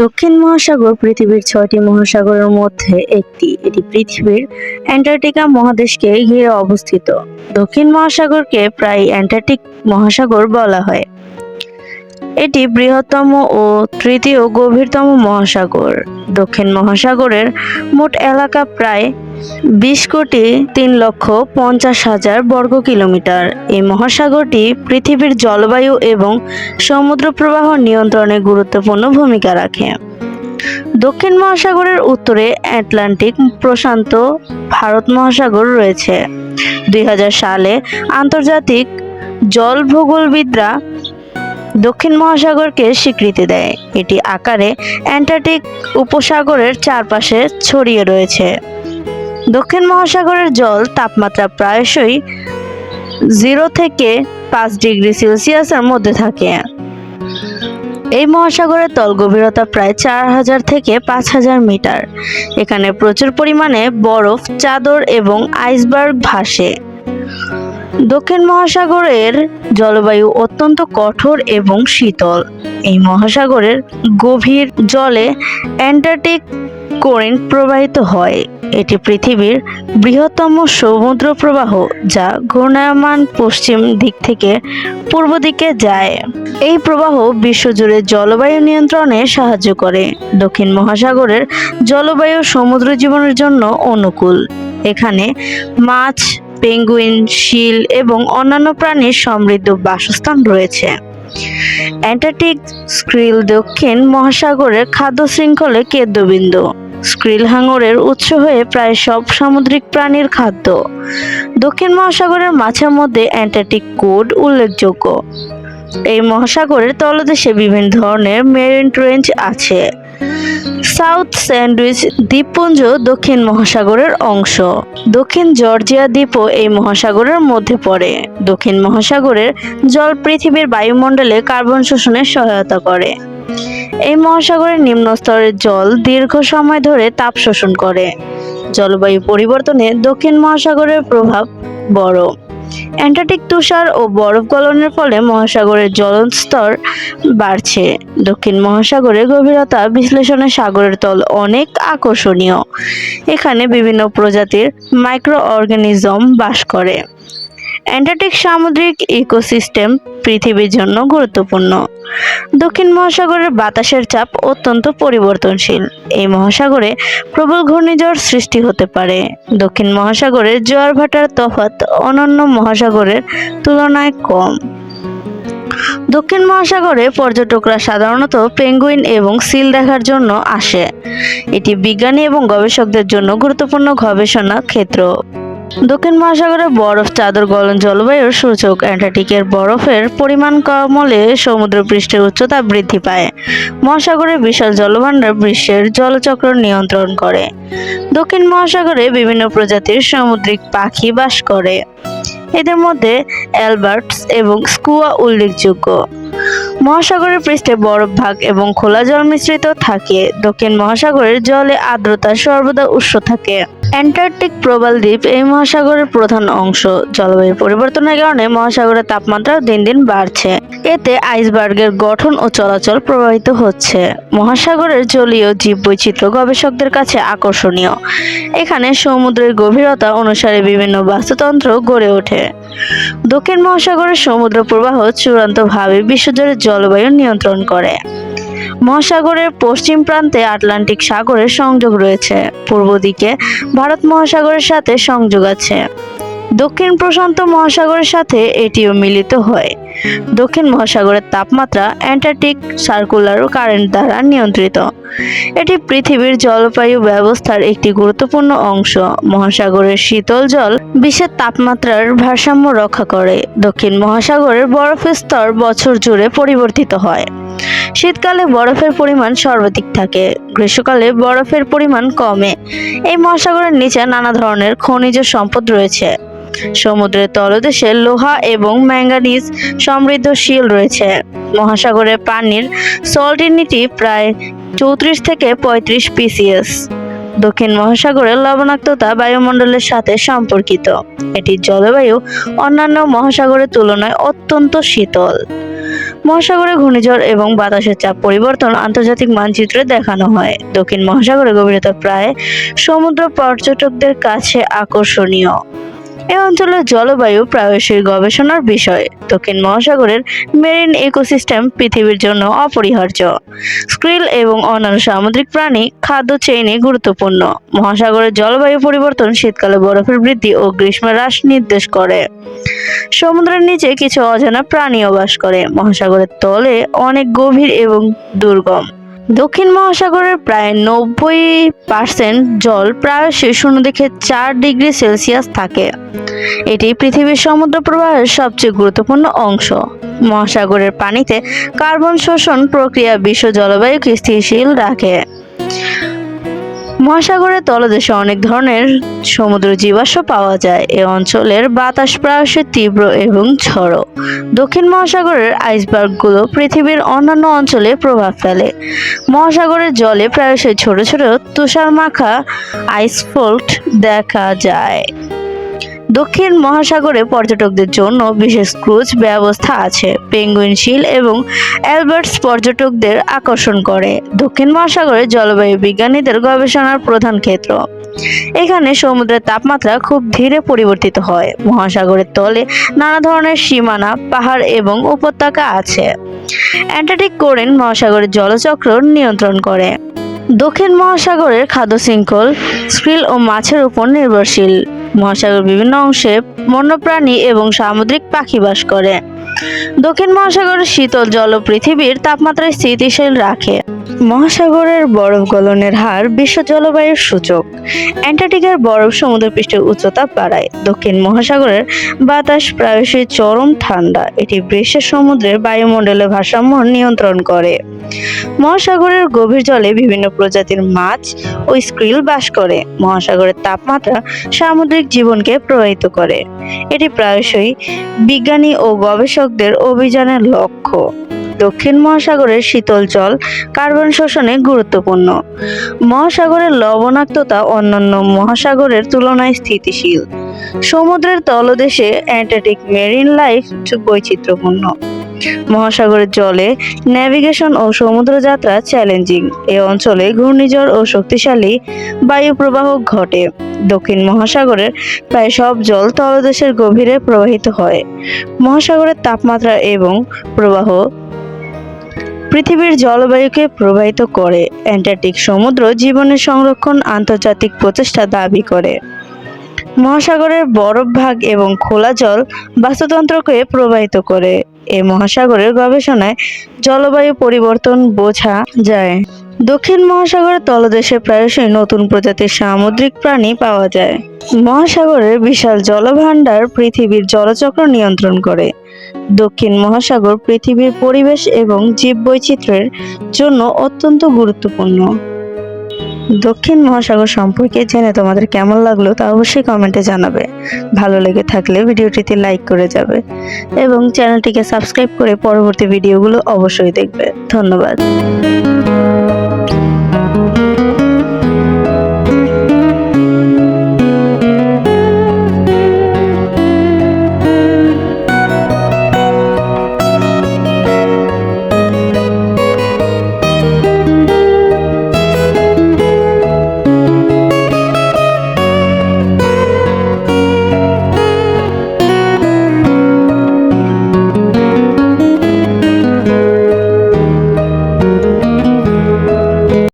দক্ষিণ মহাসাগর পৃথিবীর ছয়টি মহাসাগরের মধ্যে একটি। এটি পৃথিবীর অ্যান্টার্কটিকা মহাদেশকে ঘিরে অবস্থিত। দক্ষিণ মহাসাগরকে প্রায় অ্যান্টার্কটিক মহাসাগর বলা হয়। এটি বৃহত্তম ও তৃতীয় গভীরতম মহাসাগর। দক্ষিণ মহাসাগরের মোট এলাকা প্রায় বিশ কোটি তিন লক্ষ পঞ্চাশ হাজার বর্গ কিলোমিটার। এই মহাসাগরটি পৃথিবীর জলবায়ু এবং সমুদ্র প্রবাহ নিয়ন্ত্রণে গুরুত্বপূর্ণ ভূমিকা রাখে। দক্ষিণ মহাসাগরের উত্তরে অ্যাটলান্টিক প্রশান্ত ভারত মহাসাগর রয়েছে। দুই হাজার সালে আন্তর্জাতিক জল ভূগোলবিদরা দক্ষিণ মহাসাগরকে স্বীকৃতি দেয়। এটি আকারে অ্যান্টার্কটিক উপসাগরের চারপাশে ছড়িয়ে রয়েছে। দক্ষিণ মহাসাগরের জল তাপমাত্রা প্রায়শই জিরো থেকে পাঁচ ডিগ্রি সেলসিয়াসের মধ্যে থাকে। এই মহাসাগরের তল গভীরতা প্রায় চার হাজার থেকে পাঁচ হাজার মিটার। এখানে প্রচুর পরিমাণে বরফ, চাদর এবং আইসবার্গ ভাসে। দক্ষিণ মহাসাগরের জলবায়ু অত্যন্ত কঠোর এবং শীতল। এই মহাসাগরের গভীর জলে অ্যান্টার্কটিক কারেন্ট প্রবাহিত হয়। এটি পৃথিবীর বৃহত্তম সমুদ্র প্রবাহ যা ঘূর্ণায়মান পশ্চিম দিক থেকে পূর্ব দিকে যায়। এই প্রবাহ বিশ্বজুড়ে জলবায়ু নিয়ন্ত্রণে সাহায্য করে। দক্ষিণ মহাসাগরের জলবায়ু সমুদ্র জীবনের জন্য অনুকূল। এখানে মাছ, পেঙ্গুইন, শিল এবং অন্যান্য প্রাণীর সমৃদ্ধ বাসস্থান রয়েছে। অ্যান্টার্কটিক স্ক্রিল দক্ষিণ মহাসাগরের খাদ্য শৃঙ্খলে কেন্দ্রবিন্দু। স্ক্রিল হাঙরের উৎস হয়ে প্রায় সব সামুদ্রিক প্রাণীর খাদ্য। দক্ষিণ মহাসাগরের মাছের মধ্যে অ্যান্টার্কটিক কোড উল্লেখযোগ্য। এই মহাসাগরের তলদেশে বিভিন্ন ধরনের মেরিন রেঞ্জ আছে। সাউথ স্যান্ডউইচ দ্বীপপুঞ্জ দক্ষিণ মহাসাগরের অংশ। দক্ষিণ জর্জিয়া দ্বীপও এই মহাসাগরের মধ্যে পড়ে। দক্ষিণ মহাসাগরের জল পৃথিবীর বায়ুমণ্ডলে কার্বন শোষণে সহায়তা করে। এই মহাসাগরের নিম্ন স্তরের জল দীর্ঘ সময় ধরে তাপ শোষণ করে। জলবায়ু পরিবর্তনে দক্ষিণ মহাসাগরের প্রভাব বড়। অ্যান্টার্কটিক তুষার ও বরফ গলনের ফলে মহাসাগরের জলস্তর বাড়ছে। দক্ষিণ মহাসাগরের গভীরতা বিশ্লেষণে সাগরের তল অনেক আকর্ষণীয়। এখানে বিভিন্ন প্রজাতির মাইক্রো অর্গানিজম বাস করে। অ্যান্টার্কটিক সামুদ্রিক ইকোসিস্টেম পৃথিবীর জন্য গুরুত্বপূর্ণ। দক্ষিণ মহাসাগরের বাতাসের চাপ অত্যন্ত পরিবর্তনশীল। এই মহাসাগরে প্রবল ঘূর্ণিঝড় সৃষ্টি হতে পারে। দক্ষিণ মহাসাগরের জোয়ার ভাটার তফাৎ অন্যান্য মহাসাগরের তুলনায় কম। দক্ষিণ মহাসাগরে পর্যটকরা সাধারণত পেঙ্গুইন এবং সিল দেখার জন্য আসে। এটি বিজ্ঞানী এবং গবেষকদের জন্য গুরুত্বপূর্ণ গবেষণা ক্ষেত্র। দক্ষিণ মহাসাগরে বরফ, চাদর, গলন জলবায়ুর সূচক। অ্যান্টার্কটিকের বরফের পরিমাণ কমলে সমুদ্র পৃষ্ঠের উচ্চতা বৃদ্ধি পায়। মহাসাগরের বিশাল জলভাণ্ডার বিশ্বের জলচক্র নিয়ন্ত্রণ করে। দক্ষিণ মহাসাগরে বিভিন্ন প্রজাতির সামুদ্রিক পাখি বাস করে। এদের মধ্যে অ্যালবার্টস এবং স্কুয়া উল্লেখযোগ্য। মহাসাগরের পৃষ্ঠে বরফ ভাগ এবং খোলা জল মিশ্রিত থাকে। দক্ষিণ মহাসাগরের জলে আর্দ্রতা সর্বদা উষ্ণ থাকে। অ্যান্টার্কটিক প্রবাল দ্বীপ এই মহাসাগরের প্রধান অংশ। জলবায়ু পরিবর্তনের কারণে মহাসাগরের তাপমাত্রা দিন দিন বাড়ছে। এতে আইসবার্গের গঠন ও চলাচল প্রভাবিত হচ্ছে। মহাসাগরের জলীয় জীববৈচিত্র্য গবেষকদের কাছে আকর্ষণীয়। এখানে সমুদ্রের গভীরতা অনুসারে বিভিন্ন বাস্তুতন্ত্র গড়ে ওঠে। দক্ষিণ মহাসাগরের সমুদ্র প্রবাহ চূড়ান্তভাবে বিশ্বজুড়ে জলবায়ু নিয়ন্ত্রণ করে। মহাসাগরের পশ্চিম প্রান্তে আটলান্টিক সাগরের সংযোগ রয়েছে। পূর্ব দিকে ভারত মহাসাগরের সাথে সংযোগ আছে। দক্ষিণ প্রশান্ত মহাসাগরের সাথে এটিও মিলিত হয়। দক্ষিণ মহাসাগরের তাপমাত্রা অ্যান্টার্কটিক সার্কুলার কারেন্ট দ্বারা নিয়ন্ত্রিত। এটি পৃথিবীর জলবায়ু ব্যবস্থার একটি গুরুত্বপূর্ণ অংশ। মহাসাগরের শীতল জল বিশ্বের তাপমাত্রার ভারসাম্য রক্ষা করে। দক্ষিণ মহাসাগরের বরফের স্তর বছর জুড়ে পরিবর্তিত হয়। শীতকালে বরফের পরিমাণ সর্বাধিক থাকে, গ্রীষ্মকালে বরফের পরিমাণ কমে। এই মহাসাগরের নিচে নানা ধরনের খনিজ সম্পদ রয়েছে। সমুদ্রের তলদেশে লোহা এবং ম্যাঙ্গানিজ সমৃদ্ধ শিল রয়েছে। মহাসাগরের পানির সল্টিনিটি প্রায় চৌত্রিশ থেকে পঁয়ত্রিশ পিসিএস। দক্ষিণ মহাসাগরের লবণাক্ততা বায়ুমণ্ডলের সাথে সম্পর্কিত। এটির জলবায়ু অন্যান্য মহাসাগরের তুলনায় অত্যন্ত শীতল। মহাসাগরে ঘূর্ণিঝড় এবং বাতাসের চাপ পরিবর্তন আন্তর্জাতিক মানচিত্রে দেখানো হয়। দক্ষিণ মহাসাগরের গভীরতা প্রায় সমুদ্র পর্যটকদের কাছে আকর্ষণীয়। এ অঞ্চলের জলবায়ু প্রায়শই গবেষণার বিষয়। দক্ষিণ মহাসাগরের মেরিন ইকোসিস্টেম পৃথিবীর জন্য অপরিহার্য। স্ক্রিল এবং অন্যান্য সামুদ্রিক প্রাণী খাদ্য চেইনে গুরুত্বপূর্ণ। মহাসাগরের জলবায়ু পরিবর্তন শীতকালে বরফের বৃদ্ধি ও গ্রীষ্মের হ্রাস নির্দেশ করে। সমুদ্রের নিচে কিছু অজানা প্রাণীও বাস করে। মহাসাগরের তলে অনেক গভীর এবং দুর্গম। দক্ষিণ মহাসাগরের প্রায় নব্বই পার্সেন্ট জল প্রায়শই শূন্য থেকে চার ডিগ্রি সেলসিয়াস থাকে। এটি পৃথিবীর সমুদ্র প্রবাহের সবচেয়ে গুরুত্বপূর্ণ অংশ। মহাসাগরের পানিতে কার্বন শোষণ প্রক্রিয়া বিশ্ব জলবায়ুকে স্থিতিশীল রাখে। মহাসাগরের তলদেশে অনেক ধরনের সমুদ্র জীবাশ্ম পাওয়া যায়। এ অঞ্চলের বাতাস প্রায়শই তীব্র এবং ঝড়ো। দক্ষিণ মহাসাগরের আইসবার্গগুলো পৃথিবীর অন্যান্য অঞ্চলে প্রভাব ফেলে। মহাসাগরের জলে প্রায়শই ছোট ছোট তুষার মাখা আইসফোল্ট দেখা যায়। দক্ষিণ মহাসাগরে পর্যটকদের জন্য বিশেষ ক্রুজ ব্যবস্থা আছে। পেঙ্গুইন শিল এবং অ্যালবার্টস পর্যটকদের আকর্ষণ করে। দক্ষিণ মহাসাগরে জলবায়ু বিজ্ঞানীদের গবেষণার প্রধান ক্ষেত্র। এখানে সমুদ্রের তাপমাত্রা খুব ধীরে পরিবর্তিত হয়। মহাসাগরের তলে নানা ধরনের সীমানা, পাহাড় এবং উপত্যকা আছে। অ্যান্টার্কটিক কোরেন মহাসাগরের জলচক্র নিয়ন্ত্রণ করে। দক্ষিণ মহাসাগরের খাদ্য শৃঙ্খল স্ক্রিল ও মাছের উপর নির্ভরশীল। মহাসাগর বিভিন্ন অংশে বন্যপ্রাণী এবং সামুদ্রিক পাখি বাস করে। দক্ষিণ মহাসাগরের শীতল জল পৃথিবীর তাপমাত্রায় স্থিতিশীল রাখে। মহাসাগরের বরফ গলনের হার বিশ্ব জলবায়ুর সূচক। অ্যান্টার্কটিকার বরফ সমুদ্রপৃষ্ঠের উচ্চতা বাড়ায়। দক্ষিণ মহাসাগরের বাতাস প্রায়শই চরম ঠান্ডা। এটি বিশ্বের সমুদ্রের বায়ুমণ্ডলের ভারসাম্য নিয়ন্ত্রণ করে। মহাসাগরের গভীর জলে বিভিন্ন প্রজাতির মাছ ও স্ক্রিল বাস করে। মহাসাগরের তাপমাত্রা সামুদ্রিক জীবনকে প্রভাবিত করে। এটি প্রায়শই বিজ্ঞানী ও গবেষকদের অভিযানের লক্ষ্য। দক্ষিণ মহাসাগরের শীতল জল কার্বন শোষণে গুরুত্বপূর্ণ। মহাসাগরের লবণাক্ততা অন্যান্য মহাসাগরের তুলনায় স্থিতিশীল। সমুদ্রের তলদেশে অ্যান্টার্কটিক মেরিন লাইফ বৈচিত্র্যপূর্ণ। মহাসাগরের জলে ন্যাভিগেশন ও সমুদ্রযাত্রা চ্যালেঞ্জিং। এই অঞ্চলে ঘূর্ণিঝড় ও শক্তিশালী বায়ু প্রবাহ ঘটে। দক্ষিণ মহাসাগরের প্রায় সব জল তলদেশের গভীরে প্রবাহিত হয়। মহাসাগরের তাপমাত্রা এবং প্রবাহ পৃথিবীর জলবায়ুকে প্রবাহিত করে, অ্যান্টার্কটিক সমুদ্র জীবনের সংরক্ষণ আন্তর্জাতিক প্রচেষ্টা দাবি করে। মহাসাগরের বরফ ভাগ এবং খোলা জল বাস্তুতন্ত্রকে প্রবাহিত করে। এই মহাসাগরের গবেষণায় জলবায়ু পরিবর্তন বোঝা যায়। দক্ষিণ মহাসাগরের তলদেশে প্রায়শই নতুন প্রজাতির সামুদ্রিক প্রাণী পাওয়া যায়। মহাসাগরের বিশাল জলভাণ্ডার পৃথিবীর জলচক্র নিয়ন্ত্রণ করে। দক্ষিণ মহাসাগর পৃথিবীর পরিবেশ এবং জীববৈচিত্র্যের জন্য অত্যন্ত গুরুত্বপূর্ণ। দক্ষিণ মহাসাগর সম্পর্কে জেনে তোমাদের কেমন লাগল তা অবশ্যই কমেন্টে জানাবে। ভালো লেগে থাকলে ভিডিওটিতে লাইক করে যাবে এবং চ্যানেলটিকে সাবস্ক্রাইব করে পরবর্তী ভিডিওগুলো অবশ্যই দেখবে। ধন্যবাদ।